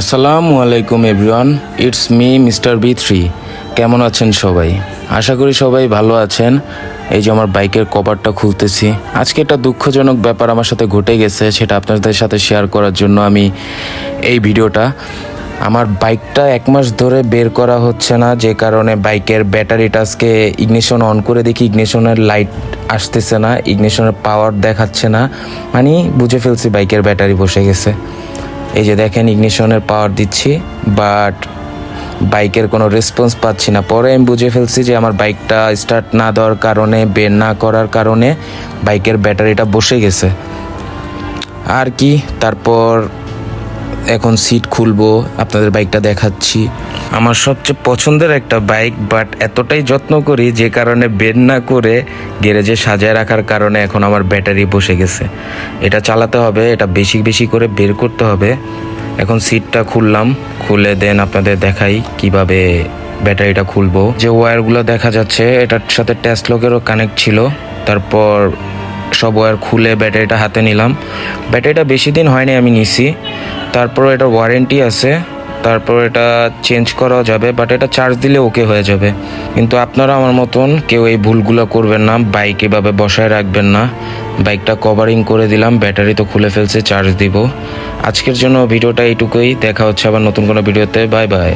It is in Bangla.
আসসালামু আলাইকুম everyone it's me mister B three কেমন আছেন সবাই? আশা করি সবাই ভালো আছেন। এই যে আমার বাইকের কভারটা খুলতেছি। আজকে একটা দুঃখজনক ব্যাপার আমার সাথে ঘটে গেছে, সেটা আপনাদের সাথে শেয়ার করার জন্য আমি এই ভিডিওটা। আমার বাইকটা এক মাস ধরে বের করা হচ্ছে না, যে কারণে বাইকের ব্যাটারিটা আজকে ইগনিশন অন করে দেখি ইগনিশনের লাইট আসতেছে না ইগনিশনের পাওয়ার দেখাচ্ছে না। মানে বুঝে ফেলছি বাইকের ব্যাটারি বসে গেছে। এই যে দেখেন ইগনিশনের পাওয়ার দিচ্ছি বাট বাইকের কোনো রেসপন্স পাচ্ছি না। পরে আমি বুঝে ফেলছি যে আমার বাইকটা স্টার্ট না দেওয়ার কারণে, বের না করার কারণে বাইকের ব্যাটারিটা বসে গেছে। আর কি? তারপর এখন সিট খুলবো, আপনাদের বাইকটা দেখাচ্ছি। আমার সবচেয়ে পছন্দের একটা বাইক বাট এতটাই যত্ন করি যে কারণে বের না করে গ্যারেজে সাজায় রাখার কারণে এখন আমার ব্যাটারি বসে গেছে। এটা চালাতে হবে, এটা বেশি বেশি করে বের করতে হবে। এখন সিটটা খুললাম, খুলে দেন আপনাদের দেখাই কীভাবে ব্যাটারিটা খুলবো। যে ওয়্যারগুলো দেখা যাচ্ছে, এটার সাথে টেস্টলকেরও কানেক্ট ছিল। তারপর সব ওয়্যার খুলে ব্যাটারিটা হাতে নিলাম। ব্যাটারিটা বেশি দিন হয়নি আমি নিছি। তারপর এটা ওয়ারেন্টি আছে তারপর এটা চেঞ্জ করা যাবে বাট এটা চার্জ দিলে ওকে হয়ে যাবে। কিন্তু আপনারা আমার মতন কেউ এই ভুলগুলো করবেন না বাইক এভাবে বসায় রাখবেন না। বাইকটা কভারিং করে দিলাম ব্যাটারি তো খুলে ফেলছে চার্জ দিব। আজকের জন্য ভিডিওটা এইটুকুই, দেখা হচ্ছে আবার নতুন কোনো ভিডিওতে বাই বাই